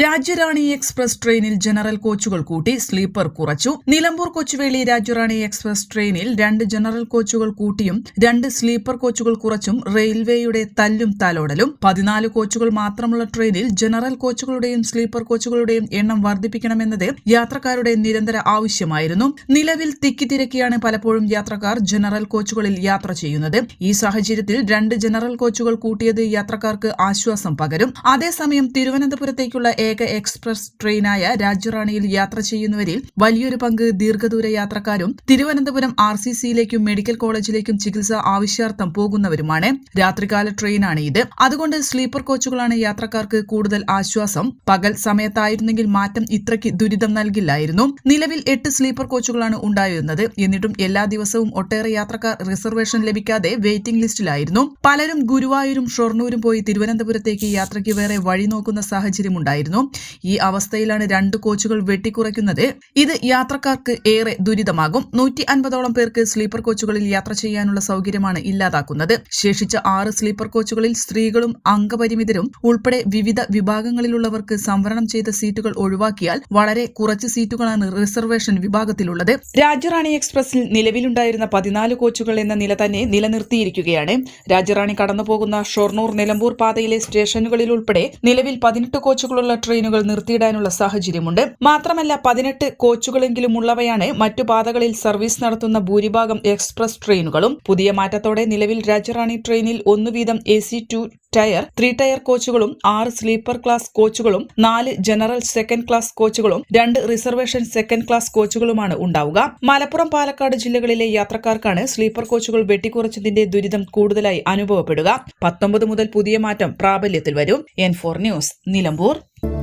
Rajyarani express ട്രെയിനിൽ general കോച്ചുകൾ കൂട്ടി സ്ലീപ്പർ കുറച്ചു. നിലമ്പൂർ കൊച്ചുവേളി രാജ്യറാണി എക്സ്പ്രസ് ട്രെയിനിൽ രണ്ട് ജനറൽ കോച്ചുകൾ കൂട്ടിയും രണ്ട് സ്ലീപ്പർ കോച്ചുകൾ കുറച്ചും റെയിൽവേയുടെ തല്ലും തലോടലും. പതിനാല് കോച്ചുകൾ മാത്രമുള്ള ട്രെയിനിൽ ജനറൽ കോച്ചുകളുടെയും സ്ലീപ്പർ കോച്ചുകളുടെയും എണ്ണം വർദ്ധിപ്പിക്കണമെന്നത് യാത്രക്കാരുടെ നിരന്തര ആവശ്യമായിരുന്നു. നിലവിൽ തിക്കിത്തിരക്കിയാണ് പലപ്പോഴും യാത്രക്കാർ ജനറൽ കോച്ചുകളിൽ യാത്ര ചെയ്യുന്നത്. ഈ സാഹചര്യത്തിൽ രണ്ട് ജനറൽ കോച്ചുകൾ കൂട്ടിയത് യാത്രക്കാർക്ക് ആശ്വാസം പകരും. അതേസമയം തിരുവനന്തപുരത്തേക്കുള്ള ഏക എക്സ്പ്രസ് ട്രെയിനായ രാജ്യറാണിയിൽ യാത്ര ചെയ്യുന്നവരിൽ വലിയൊരു പങ്ക് ദീർഘദൂര യാത്രക്കാരും തിരുവനന്തപുരം ആർ സി സിയിലേക്കും മെഡിക്കൽ കോളേജിലേക്കും ചികിത്സ ആവശ്യാർത്ഥം പോകുന്നവരുമാണ്. രാത്രികാല ട്രെയിനാണ് ഇത്. അതുകൊണ്ട് സ്ലീപ്പർ കോച്ചുകളാണ് യാത്രക്കാർക്ക് കൂടുതൽ ആശ്വാസം. പകൽ സമയത്തായിരുന്നെങ്കിൽ മാറ്റം ഇത്രയ്ക്ക് ദുരിതം നൽകില്ലായിരുന്നു. നിലവിൽ എട്ട് സ്ലീപ്പർ കോച്ചുകളാണ് ഉണ്ടായിരുന്നത്. എന്നിട്ടും എല്ലാ ദിവസവും ഒട്ടേറെ യാത്രക്കാർ റിസർവേഷൻ ലഭിക്കാതെ വെയിറ്റിംഗ് ലിസ്റ്റിലായിരുന്നു. പലരും ഗുരുവായൂരും ഷൊർണൂരും പോയി തിരുവനന്തപുരത്തേക്ക് യാത്രയ്ക്ക് വേറെ വഴി നോക്കുന്ന സാഹചര്യമുണ്ടായിരുന്നു. ഈ അവസ്ഥയിലാണ് രണ്ട് കോച്ചുകൾ വെട്ടിക്കുറയ്ക്കുന്നത്. ഇത് യാത്രക്കാർക്ക് ഏറെ ദുരിതമാകും. നൂറ്റി അൻപതോളം പേർക്ക് സ്ലീപ്പർ കോച്ചുകളിൽ യാത്ര ചെയ്യാനുള്ള സൗകര്യമാണ് ഇല്ലാതാക്കുന്നത്. ശേഷിച്ച ആറ് സ്ലീപ്പർ കോച്ചുകളിൽ സ്ത്രീകളും അംഗപരിമിതരും ഉൾപ്പെടെ വിവിധ വിഭാഗങ്ങളിലുള്ളവർക്ക് സംവരണം ചെയ്ത സീറ്റുകൾ ഒഴിവാക്കിയാൽ വളരെ കുറച്ച് സീറ്റുകളാണ് റിസർവേഷൻ വിഭാഗത്തിലുള്ളത്. രാജ്യറാണി എക്സ്പ്രസിൽ നിലവിലുണ്ടായിരുന്ന പതിനാല് കോച്ചുകൾ എന്ന നില തന്നെ നിലനിർത്തിയിരിക്കുകയാണ്. രാജ്യറാണി കടന്നുപോകുന്ന ഷൊർണൂർ നിലമ്പൂർ പാതയിലെ സ്റ്റേഷനുകളിൽ ഉൾപ്പെടെ നിലവിൽ പതിനെട്ട് കോച്ചുകളുള്ള ട്രെയിനുകൾ നിർത്തിയിടാനുള്ള സാഹചര്യമുണ്ട്. മാത്രമല്ല പതിനെട്ട് കോച്ചുകളെങ്കിലും ഉള്ളവയാണ് മറ്റു പാതകളിൽ സർവീസ് നടത്തുന്ന ഭൂരിഭാഗം എക്സ്പ്രസ് ട്രെയിനുകളും. പുതിയ മാറ്റത്തോടെ നിലവിൽ രാജ്യറാണി ട്രെയിനിൽ ഒന്നു വീതം A C two tier three tier കോച്ചുകളും ആറ് സ്ലീപ്പർ ക്ലാസ് കോച്ചുകളും നാല് ജനറൽ സെക്കൻഡ് ക്ലാസ് കോച്ചുകളും രണ്ട് റിസർവേഷൻ സെക്കൻഡ് ക്ലാസ് കോച്ചുകളുമാണ് ഉണ്ടാവുക. മലപ്പുറം പാലക്കാട് ജില്ലകളിലെ യാത്രക്കാർക്കാണ് സ്ലീപ്പർ കോച്ചുകൾ വെട്ടിക്കുറച്ചതിന്റെ ദുരിതം കൂടുതലായി അനുഭവപ്പെടുക. പത്തൊമ്പത് മുതൽ പുതിയ മാറ്റം പ്രാബല്യത്തിൽ വരും. N four news Nilambur.